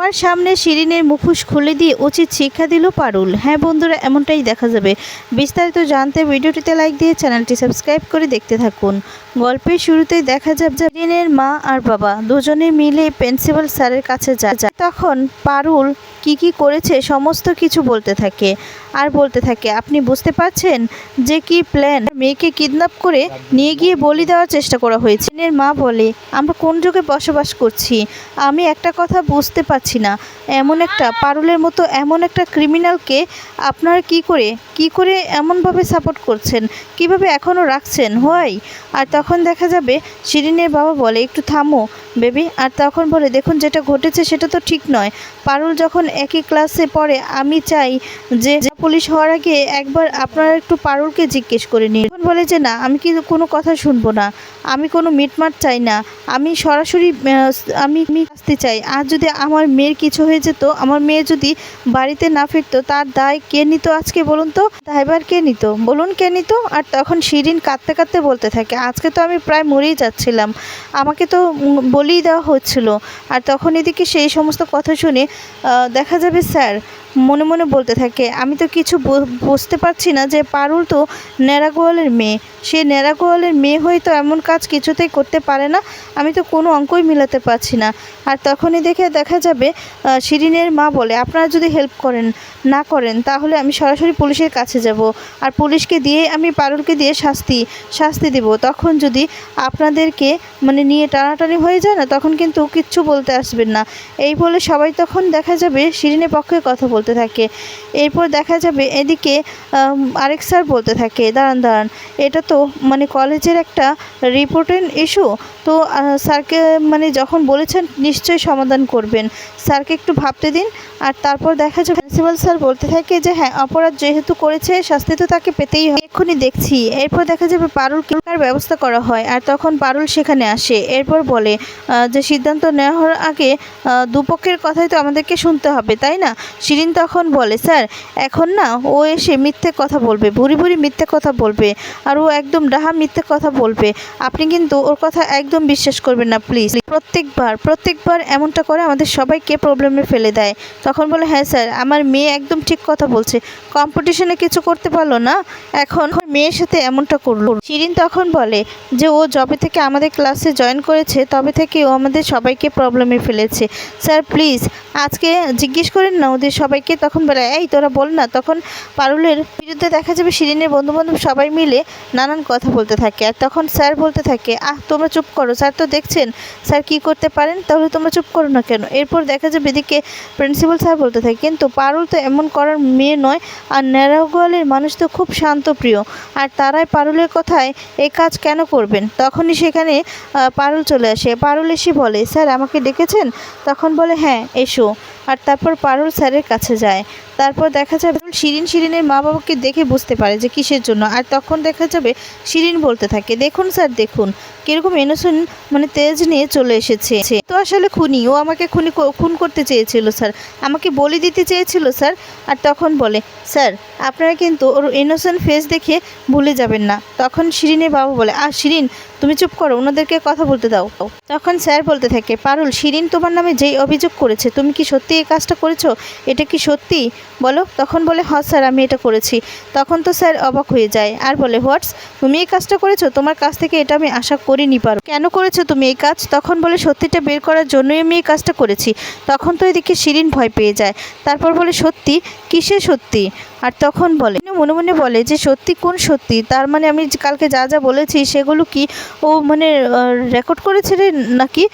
আমার সামনে শিরিনের মুখোশ খুলে দিয়ে উচিত শিক্ষা দিল পারুল। হ্যাঁ বন্ধুরা, এমনটাই দেখা যাবে। বিস্তারিত জানতে ভিডিওটিতে লাইক দিয়ে চ্যানেলটি সাবস্ক্রাইব করে দেখতে থাকুন। গল্পের শুরুতেই দেখা যাবে যে শিরিনের মা আর বাবা দুজনে মিলে প্রিন্সিপাল স্যারের কাছে যায়। যায়। তখন পারুল কি কি করেছে সমস্ত কিছু বলতে থাকে। আর বলতে থাকে, আপনি বুঝতে পারছেন যে কি প্ল্যান মেয়েকে কিডন্যাপ করে নিয়ে গিয়ে বলি দেওয়ার চেষ্টা করা হয়েছে। মা বলে, আমরা কোন যুগে বসবাস করছি? আমি একটা কথা বুঝতে পারছি না, এমন একটা পারুলের মতো এমন একটা ক্রিমিনালকে আপনারা কি করে কি করে এমনভাবে সাপোর্ট করছেন, কীভাবে এখনও রাখছেন? হয় আর তখন দেখা যাবে শিরিনের বাবা বলে, একটু থামো বেবি, আর তখন বলে দেখুন যেটা ঘটেছে সেটা তো ঠিক নয়। পারুল যখন একই ক্লাসে পড়ে, আমি চাই যে পুলিশ হওয়ার আগে একবার আপনারা একটু পারুলকে জিজ্ঞেস করে নিন। তখন বলে যে, না, আমি কিন্তু কোনো কথা শুনব না। আমি কোনো মিটমাট চাই না। আমি সরাসরি আমি আসতে চাই। আর যদি আমার মেয়ের কিছু হয়ে যেত, আমার মেয়ে যদি বাড়িতে না ফিরতো, তার দায় কে নিত আজকে বলুন তো? দায়বার কে নিত? বলুন কে নিত? আর তখন শিরিন কাঁদতে কাঁদতে বলতে থাকে, আজকে তো আমি প্রায় মরেই যাচ্ছিলাম। আমাকে তো বলিয়ে দেওয়া হচ্ছিল। আর তখন এদিকে সেই সমস্ত কথা শুনে দেখা যাবে স্যার মনে মনে বলতে থাকে, আমি তো কিছু বুঝতে পারছি না যে পারুল তো ন্যাড়া গোয়ালের মেয়ে। সে ন্যাড়া গোয়ালের মেয়ে হয়ে তো এমন কাজ কিছুতেই করতে পারে না, আমি তো কোনো অঙ্কই মিলাতে পারছি না। আর তখনই দেখে দেখা যাবে শিরিনের মা বলে, আপনারা যদি হেল্প করেন, না করেন, তাহলে আমি সরাসরি পুলিশের কাছে যাব। আর পুলিশকে দিয়ে আমি পারুলকে দিয়ে শাস্তি শাস্তি দেব। তখন যদি আপনাদেরকে মানে নিয়ে টানাটানি হয়ে যায় না, তখন কিন্তু কিচ্ছু বলতে আসবেন না। এই বলে সবাই তখন দেখা যাবে, শিরিনের পক্ষে কথা বলতে থাকে। এরপর দেখা যাবে এদিকে আরেক স্যার বলতে থাকে, দাঁড়ান দাঁড়ান। এটা তো মানে কলেজের একটা রিপোর্টেন ইস্যু তো স্যারকে মানে যখন বলেছেন, নিশ্চয়ই সমাধান করবেন। স্যারকে একটু ভাবতে দিন। আর তারপর দেখা যাবে প্রিন্সিপাল স্যার বলতে থাকে যে হ্যাঁ অপরাধ যেহেতু করেছে, শাস্তি তো তাকে পেতেই হয় এক্ষুনি দেখছি। এরপর দেখা যাবে পারুল কার ব্যবস্থা করা হয় আর তখন পারুল সেখানে আসে। এরপর বলে যে সিদ্ধান্ত নেওয়া হওয়ার আগে দুপক্ষের কথাই তো আমাদেরকে শুনতে হবে, তাই না? শিরিন তখন বলে, স্যার, এখন না, ও এসে মিথ্যে কথা বলবে, ভুরি ভুরি মিথ্যে কথা বলবে আর ও একদম ডাহা মিথ্যে কথা বলবে। আপনি কিন্তু ওর কথা একদম বিশ্বাস করবেন না, প্লিজ। প্রত্যেকবার প্রত্যেকবার এমনটা করে আমাদের সবাইকে প্রবলেমে ফেলে দেয়। তখন বলে হ্যাঁ স্যার আমার মেয়ে একদম ঠিক কথা বলছে। কম্পিটিশনে কিছু করতে পারল না, এখন মেয়ের সাথে এমনটা করল। শিরিন তখন বলে যে, ও যবে থেকে আমাদের ক্লাসে জয়েন করেছে, তবে থেকে ও আমাদের সবাইকে প্রবলেমে ফেলেছে। স্যার প্লিজ আজকে জিজ্ঞেস করেন না ওদের সবাইকে? তখন বলে, এই তোরা বল না। তখন পারুলের বিরুদ্ধে দেখা যাবে শিরিনের বন্ধু বান্ধব সবাই মিলে নানান কথা বলতে থাকে। আর তখন স্যার বলতে থাকে, আহ, তোমরা চুপ করো স্যার তো দেখছেন? স্যার কি করতে পারেন, তাহলে তোমরা চুপ করো না কেন? এরপর দেখা যাবে এদিকে প্রিন্সিপাল স্যার বলতে থাকে, কিন্তু পারুল তো এমন করার মেয়ে নয়, আর ন্যাড়াগোয়ালের মানুষ তো খুব শান্তপ্রিয়, আর তারাই পারুলের কথায় এই কাজ কেন করবেন? তখনই সেখানে পারুল চলে আসে। পারুল এসে বলে, স্যার, আমাকে ডেকেছেন? তখন বলে হ্যাঁ এসো। আর তারপর পারুল স্যারের কাছে যায়। তারপর দেখা যাবে শিরিন শিরিনের মা বাবাকে দেখে বুঝতে পারে যে কিসের জন্য, আর তখন দেখা যাবে শিরিন বলতে থাকে, দেখুন স্যার, দেখুন, কীরকম ইনোসেন্ট মানে তেজ নিয়ে চলে এসেছে। তো আসলে খুনি, ও আমাকে খুনি খুন করতে চেয়েছিল স্যার, আমাকে বলি দিতে চেয়েছিল স্যার। আর তখন বলে, স্যার, আপনারা কিন্তু ওর ইনোসেন্ট ফেস দেখে ভুলে যাবেন না। তখন শিরিনের বাবা বলে আর শিরিন, তুমি চুপ করো, ওনাদেরকে কথা বলতে দাও। তখন স্যার বলতে থাকে, পারুল, শিরিন তোমার নামে যেই অভিযোগ করেছে, তুমি কি সত্যি এই কাজটা করেছ? এটা কি সত্যি? বলো। তখন বলে হ্যাঁ স্যার, আমি এটা করেছি। তখন তো স্যার অবাক হয়ে যায় আর বলে, হোয়াটস, তুমি এই কাজটা করেছ? তোমার কাছ থেকে এটা আমি আশা করিনি পারো। কেন করেছ তুমি এই কাজ? তখন বলে, সত্যিটা বের করার জন্যই আমি এই কাজটা করেছি। তখন তো এদিকে শিরিন ভয় পেয়ে যায়। তারপর বলে, সত্যি? কিসে সত্যি? আর তখন বলে মনে মনে বলে যে, সত্যি কোন সত্যি? তার মানে আমি কালকে যা যা বলেছি, সেগুলো কি ও মানে রেকর্ড করেছে রে নাকি?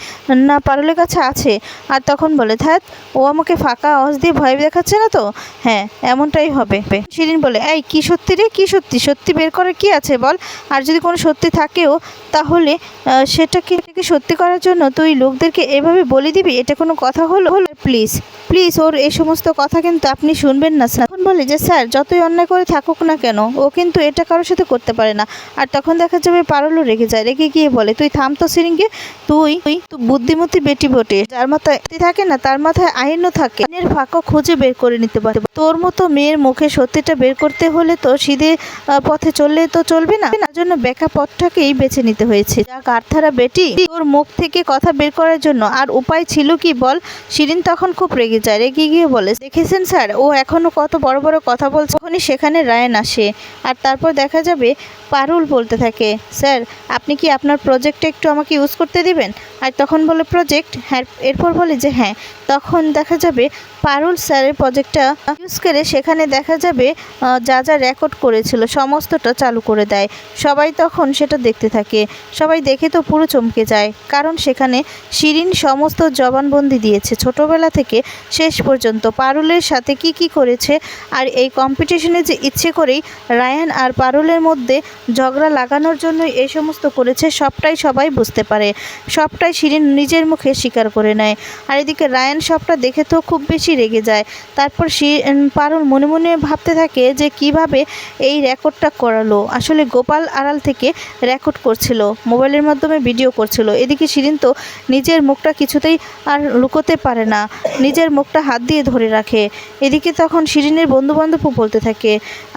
না, পারুলের কাছে আছে। আর তখন বলে ধ্যাত ও আমাকে ফাঁকা আওয়াজ দিয়ে ভয় দেখাচ্ছে না তো? হ্যাঁ এমনটাই হবে। শিরিন বলে, এই, কি সত্যি রে? কি সত্যি? সত্যি বের করার কি আছে বল? আর যদি কোনো সত্যি থাকেও, তাহলে সেটাকে সত্যি করার জন্য তুই লোকদেরকে এভাবে বলে দিবি? এটা কোনো কথা হলো? হলো প্লিজ প্লিজ ওর এই সমস্ত কথা কিন্তু আপনি শুনবেন না এখন বলে যে, স্যার স্যার যতই অন্যায় করে থাকুক না কেন, ও কিন্তু এটা কারোর সাথে করতে পারে না। আর তখন দেখা যাবে পারুলও রেগে যায়, রেগে গিয়ে বলে, তুই থাম তো সিরিঙ্গে, তুই তুই বুদ্ধিমতী বেটি বটে, যার মাথায় থাকে না, তার মাথায় আইনও থাকে। আইনের ফাঁকা খুঁজে বের করে নিতে পারে। তোর মতো মেয়ের মুখে সত্যিটা বের করতে হলে তো সিধে পথে চললে তো চলবে না। তার জন্য বেকা পথটাকেই বেছে নিতে হয়েছে। যা কারথারা বেটি, তোর মুখ থেকে কথা বের করার জন্য। আর উপায় ছিল কি বল? শিরিন তখন খুব রেগে যায়, রেগে গিয়ে বলে, দেখেছেন স্যার, ও এখনও কত বড় বড় কথা বলছে, তখনই সেখানে রায়ন আসে। আর তারপর দেখা যাবে পারুল বলতে থাকে, স্যার, আপনি কি আপনার প্রজেক্টটা একটু আমাকে ইউজ করতে দিবেন? আর তখন বলে প্রজেক্ট হ্যাঁ এরপর বলে যে হ্যাঁ। তখন দেখা যাবে পারুল স্যারের প্রজেক্টটা ইউজ করে সেখানে দেখা যাবে যা যা রেকর্ড করেছিল সমস্তটা চালু করে দেয়। সবাই তখন সেটা দেখতে থাকে। সবাই দেখে তো পুরো চমকে যায়, কারণ সেখানে শিরিন সমস্ত জবানবন্দি দিয়েছে। ছোটবেলা থেকে শেষ পর্যন্ত পারুলের সাথে কি কি করেছে, আর এই কম্পিটিশনে যে ইচ্ছে করেই রায়ান আর পারুলের মধ্যে ঝগড়া লাগানোর জন্য এই সমস্ত করেছে, সবটাই সবাই বুঝতে পারে। সবটাই শিরিন নিজের মুখে স্বীকার করে নেয়। আর এদিকে রায়ান সবটা দেখে তো খুব বেশি রেগে যায়। তারপর শি পারুল মনে মনে ভাবতে থাকে যে কীভাবে এই রেকর্ডটা করালো। আসলে গোপাল আড়াল থেকে রেকর্ড করছিল, মোবাইলের মাধ্যমে ভিডিও করছিল। এদিকে শিরিন তো নিজের মুখটা কিছুতেই আর লুকোতে পারে না। নিজের মুখটা হাত দিয়ে ধরে রাখে। এদিকে তখন শিরিনের বন্ধু বান্ধবও বলতে থাকে,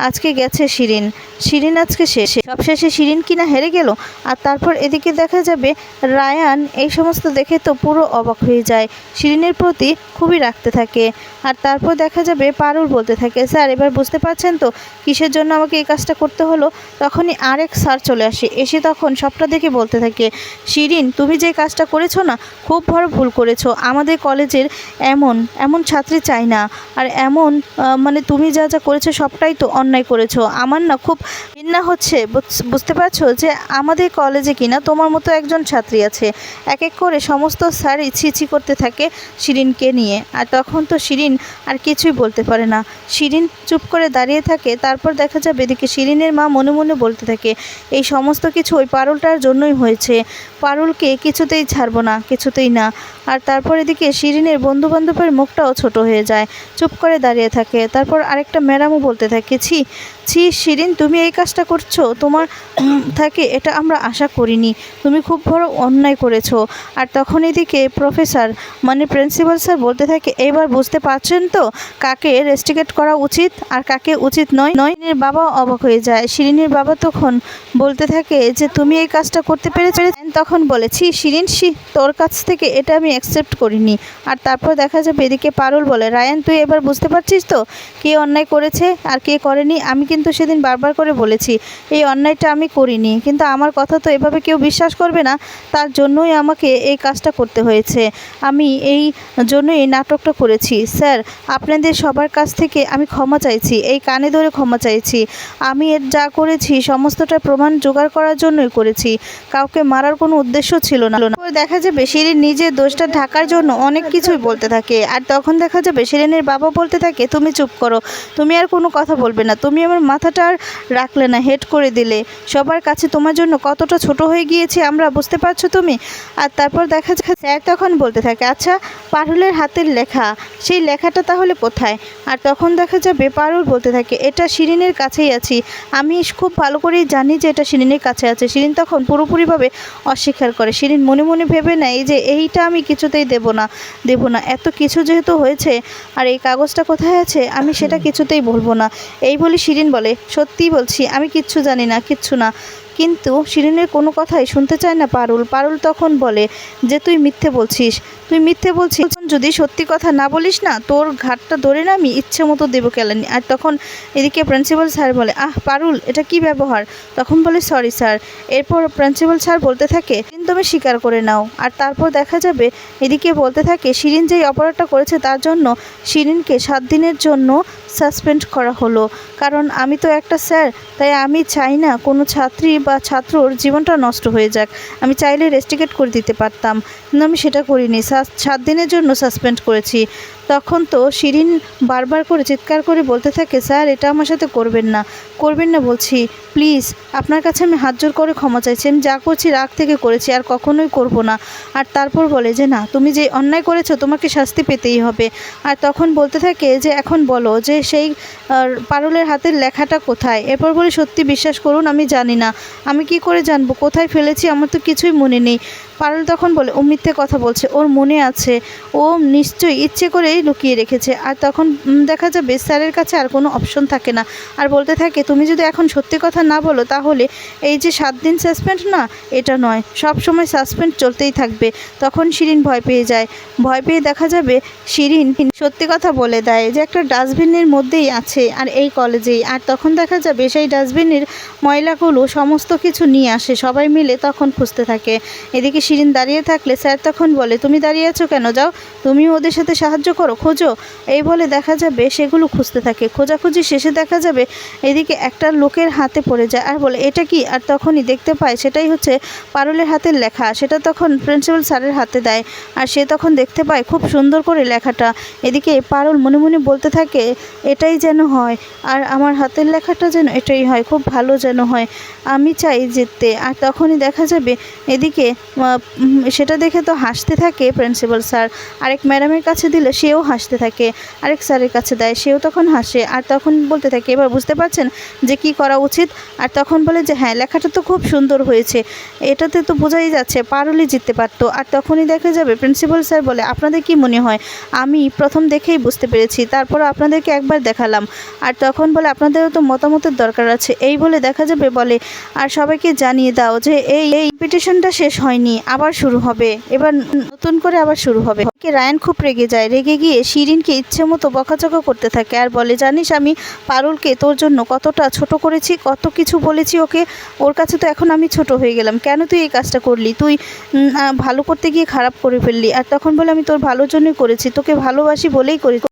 আজকে গেছে শিরিন। শিরিন আজকে শেষ। সবশেষে শিরিন কিনা হেরে গেল? আর তারপর এদিকে দেখা যাবে রায়ান এই সমস্ত দেখে তো পুরো অবাক হয়ে যায়। শিরিনের প্রতি খুবই রাখতে থাকে। আর তারপর দেখা যাবে পারুল বলতে থাকে, স্যার, এবার বুঝতে পারছেন তো কিসের জন্য আমাকে এই কাজটা করতে হলো? তখনই আরেক স্যার চলে আসে, এসে তখন সবটা দেখে বলতে থাকে, শিরিন, তুমি যে কাজটা করেছ না, খুব বড় ভুল করেছ। আমাদের কলেজের এমন এমন ছাত্রী চাই না। আর এমন মানে তুমি যা যা করেছ, সবটাই তো অন্যায় করেছ। আমার না খুব ঘৃণা হচ্ছে, বুঝ- বুঝতে পারছ যে আমাদের কলেজে কিনা তোমার মতো একজন ছাত্রী আছে। এক এক করে সমস্ত স্যারই ছিছি করতে থাকে শিরিনকে নিয়ে। আর তখন তো শিরিন আর কিছুই বলতে পারে না। শিরিন চুপ করে দাঁড়িয়ে থাকে, তারপর দেখা যাবে এদিকে শিরিনের মা মনে মনে বলতে থাকে, এই সমস্ত কিছু ওই পারুলটার জন্যই হয়েছে। পারুলকে কিছুতেই ছাড়বো না, কিছুতেই না। আর তারপর এদিকে শিরিনের বন্ধু বান্ধবের মুখটাও ছোট হয়ে যায়, চুপ করে দাঁড়িয়ে থাকে। তারপর আরেকটা ম্যাডামও বলতে থাকে ছি ছি শিরিন, তুমি এই কাজটা করছ। তোমার থাকে, এটা আমরা আশা করিনি। তুমি খুব বড় অন্যায় করেছ। আর তখন এদিকে প্রফেসর মানে প্রিন্সিপাল স্যার বলতে থাকে, এবার বুঝতে পারছেন তো, কাকে রেস্টিকেট করা উচিত আর কাকে উচিত নয়? নয়নের বাবা অবাক হয়ে যায়। শিরিনের বাবা তখন বলতে থাকে যে, তুমি এই কাজটা করতে পেরেছ? তখন বলেছি, শিরিন সি তোর কাছ থেকে এটা আমি অ্যাকসেপ্ট করিনি। আর তারপর দেখা যাবে, এদিকে পারুল বলে, রায়ান, তুই এবার বুঝতে পারছিস তো, কে অন্যায় করেছে আর কে করেনি? আমি কিন্তু সেদিন বারবার করে বলেছি, এই অন্যায়টা আমি করিনি। কিন্তু আমার কথা তো এভাবে কেউ বিশ্বাস করবে না, তার জন্যই আমাকে এই কাজটা করতে হয়েছে। আমি এই জন্যই নাটকটা করেছি। স্যার, আপনাদের সবার কাছ থেকে আমি ক্ষমা চাইছি, এই কানে ধরে ক্ষমা চাইছি। আমি এর যা করেছি, সমস্তটা প্রমাণ জোগাড় করার জন্যই করেছি। কাউকে মারার কোনো উদ্দেশ্য ছিল না। দেখা যাবে শিরিন নিজের দোষটা ঢাকার জন্য অনেক কিছুই বলতে থাকে। আর তখন দেখা যাবে শিরিনের বাবা বলতে থাকে, তুমি চুপ করো। তুমি আর কোনো কথা বলবে না। তুমি আমার মাথাটা আর রাখলে না হেড করে দিলে। সবার কাছে তোমার জন্য কতটা ছোট হয়ে গিয়েছে আমরা, বুঝতে পারছ তুমি? আর তারপর দেখা যায় স্যার তখন বলতে থাকে আচ্ছা পারুলের হাতের লেখা, সেই লেখাটা তাহলে কোথায়? আর তখন দেখা যাবে, পারুল বলতে থাকে, এটা শিরিনের কাছেই আছি। আমি খুব ভালো করেই জানি যে এটা শিরিনের কাছে আছে। শিরিন তখন পুরোপুরিভাবে অস্বীকার করে। শিরিন মনে মনে ভেবে নেয় যে, এইটা আমি কিছুতেই দেব না দেব না। এত কিছু যেহেতু হয়েছে, আর এই কাগজটা কোথায় আছে, আমি সেটা কিছুতেই বলব না। এই বলে শিরিন বলে সত্যিই বলছি, আমি কিচ্ছু জানি না, কিচ্ছু না। কিন্তু শিরিনের কোনো কথাই শুনতে চায় না পারুল। পারুল তখন বলে, যে তুই মিথ্যে বলছিস, তুই মিথ্যে বলছিস। যদি সত্যি কথা না বলিস না, তোর ঘাটটা ধরে না, আমি ইচ্ছে মতো দেবো কেলানি। আর তখন এদিকে প্রিন্সিপাল স্যার বলে, আহ, পারুল, এটা কি ব্যবহার? তখন বলে, সরি স্যার। এরপর প্রিন্সিপাল স্যার বলতে থাকে তুমি স্বীকার করে নাও। আর তারপর দেখা যাবে, এদিকে বলতে থাকে, শিরিন যেই অপরাধটা করেছে তার জন্য শিরিনকে সাত দিনের জন্য সাসপেন্ড করা হলো। কারণ আমি তো একটা স্যার, তাই আমি চাই না কোনো ছাত্রী বা ছাত্রর জীবনটা নষ্ট হয়ে যাক। আমি চাইলে রেস্টিকেট করে দিতে পারতাম। কিন্তু আমি সেটা করিনি। সাত দিনের জন্য সাসপেন্ড করেছি। তখন তো শিরিন বারবার করে চিৎকার করে বলতে থাকে, স্যার, এটা আমার সাথে করবেন না। করবেন না বলছি, প্লিজ, আপনার কাছে আমি হাত জোর করে ক্ষমা চাইছি। আমি যা করছি রাগ থেকে করেছি, আর কখনোই করব না। আর তারপর বলে যে, না, তুমি যে অন্যায় করেছ, তোমাকে শাস্তি পেতেই হবে। আর তখন বলতে থাকে যে, এখন বলো যে, সেই পারুলের হাতের লেখাটা কোথায়? এরপর বলে, সত্যি বিশ্বাস করুন, আমি জানি না। আমি কি করে জানব? কোথায় ফেলেছি? আমার তো কিছুই মনে নেই। পারুল তখন বলে ও মিথ্যে কথা বলছে, ওর মনে আছে। ও নিশ্চয়ই ইচ্ছে করেই লুকিয়ে রেখেছে। আর তখন দেখা যাবে স্যারের কাছে আর কোনো অপশন থাকে না। আর বলতে থাকে, তুমি যদি এখন সত্যি কথা না বলো, তাহলে এই যে সাত দিন সাসপেন্ড না, এটা নয়। সব সময় সাসপেন্ড চলতেই থাকবে। তখন শিরিন ভয় পেয়ে যায়। ভয় পেয়ে দেখা যাবে শিরিন সত্যি কথা বলে দেয় যে, একটা ডাস্টবিনের মধ্যেই আছে আর এই কলেজেই। আর তখন দেখা যাবে সেই ডাস্টবিনের ময়লাগুলো সমস্ত কিছু নিয়ে আসে। সবাই মিলে তখন খুঁজতে থাকে। এদিকে শিরিন দাঁড়িয়ে থাকলে স্যার তখন বলে, তুমি দাঁড়িয়ে আছো কেন? যাও, তুমিও ওদের সাথে সাহায্য করো, খোঁজো। এই বলে দেখা যাবে সেগুলো খুঁজতে থাকে। খোঁজাখুঁজি শেষে দেখা যাবে এদিকে একটা লোকের হাতে পড়ে যায় আর বলে, এটা কি? আর তখনই দেখতে পায় সেটাই হচ্ছে পারুলের হাতের লেখা। সেটা তখন প্রিন্সিপাল স্যারের হাতে দেয় আর সে তখন দেখতে পায় খুব সুন্দর করে লেখাটা। এদিকে পারুল মনে মনে বলতে থাকে, এটাই যেন হয় আর আমার হাতের লেখাটা যেন এটাই হয়, খুব ভালো যেন হয়। আমি চাই জিততে। আর তখনই দেখা যাবে এদিকে সেটা দেখে তো হাসতে থাকে প্রিন্সিপাল স্যার আরেক ম্যাডামের কাছে দিলে সেও হাসতে থাকে। আরেক স্যারের কাছে দেয়, সেও তখন হাসে। আর তখন বলতে থাকে, এবার বুঝতে পারছেন যে কি করা উচিত? আর তখন বলে যে হ্যাঁ লেখাটা তো খুব সুন্দর হয়েছে। এটাতে তো বোঝাই যাচ্ছে পারুলই জিততে পারতো। আর তখনই দেখা যাবে প্রিন্সিপাল স্যার বলে, আপনাদের কি মনে হয়? আমি প্রথম দেখেই বুঝতে পেরেছি। তারপর আপনাদেরকে একবার দেখালাম। আর তখন বলে, আপনাদেরও তো মতামতের দরকার আছে। এই বলে দেখা যাবে, বলে, আর সবাইকে জানিয়ে দাও যে, এই এই কম্পিটিশনটা শেষ হয়নি। আবার শুরু হবে। এবার নতুন করে আবার শুরু হবে। কে রায়ান খুব রেগে যায়। রেগে গিয়ে শিরিনকে ইচ্ছে মতো বকাচকা করতে থাকে। আর বলে, জানিস আমি পারুলকে তোর জন্য কতটা ছোট করেছি, কত কিছু বলেছি ওকে। ওর কাছে তো এখন আমি ছোট হয়ে গেলাম। কেন তুই এই কাজটা করলি? তুই ভালো করতে গিয়ে খারাপ করে ফেললি। আর তখন বলে, আমি তোর ভালোর জন্যই করেছি। তোকে ভালোবাসি বলেই করি।